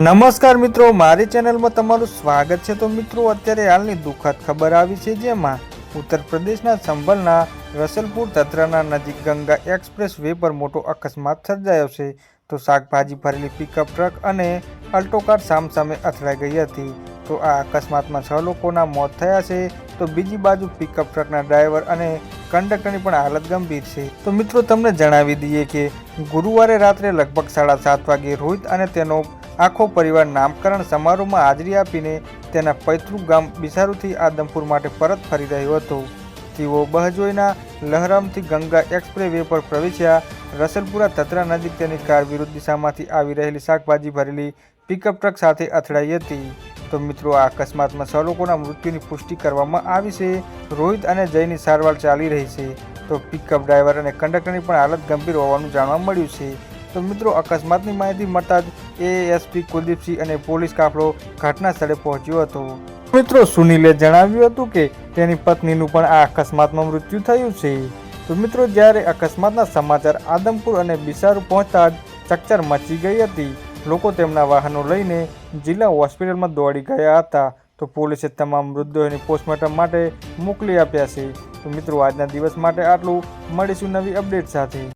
નમસ્કાર મિત્રો, મારી ચેનલમાં તમારું સ્વાગત છે. તો મિત્રો, અત્યારે હાલની દુઃખદ ખબર આવી છે, જેમાં ઉત્તર પ્રદેશના સંભલના રસલપુર તત્રાના નજીક ગંગા એક્સપ્રેસ વે પર મોટો અકસ્માત સર્જાયો છે. તો શાકભાજી ભરેલી પિકઅપ ટ્રક અને અલ્ટો કાર સામસામે અથડાઈ ગઈ હતી. તો આ અકસ્માતમાં છ લોકોના મોત થયા છે. તો બીજી બાજુ પિકઅપ ટ્રકના ડ્રાઈવર અને કંડક્ટરની પણ હાલત ગંભીર છે. તો મિત્રો, તમને જણાવી દઈએ કે ગુરુવારે રાત્રે લગભગ સાડા સાત વાગે રોહિત અને તેનો આખો પરિવાર નામકરણ સમારોહમાં હાજરી આપીને તેના પૈતૃક ગામ બિસારુથી આદમપુર માટે પરત ફરી રહ્યો હતો. તેઓ બહજોઈના લહરામથી ગંગા એક્સપ્રે વે પર પ્રવેશ્યા. રસલપુરા તત્રા નજીક તેની કાર વિરુદ્ધ દિશામાંથી આવી રહેલી શાકભાજી ભરેલી પિકઅપ ટ્રક સાથે અથડાઈ હતી. તો મિત્રો, આ અકસ્માતમાં છ લોકોના મૃત્યુની પુષ્ટિ કરવામાં આવી છે. રોહિત અને જયની સારવાર ચાલી રહી છે. તો પિકઅપ ડ્રાઈવર અને કંડક્ટરની પણ હાલત ગંભીર હોવાનું જાણવા મળ્યું છે. તો મિત્રો, અકસ્માતની માહિતી મળતા જ એએસપી કુલદીપસિંહ અને પોલીસ કાફલો ઘટના સ્થળે પહોંચ્યો હતો. મિત્રો, સુનિલે જણાવ્યું હતું કે તેની પત્નીનું પણ આ અકસ્માતમાં મૃત્યુ થયું છે. તો મિત્રો, જ્યારે અકસ્માતના સમાચાર આદમપુર અને બિસારુ પહોંચતા જ ચકચાર મચી ગઈ હતી. લોકો તેમના વાહનો લઈને જિલ્લા હોસ્પિટલમાં દોડી ગયા હતા. તો પોલીસે તમામ મૃતદેહોને પોસ્ટમોર્ટમ માટે મોકલી આપ્યા છે. તો મિત્રો, આજના દિવસ માટે આટલું. મળીશું નવી અપડેટ સાથે.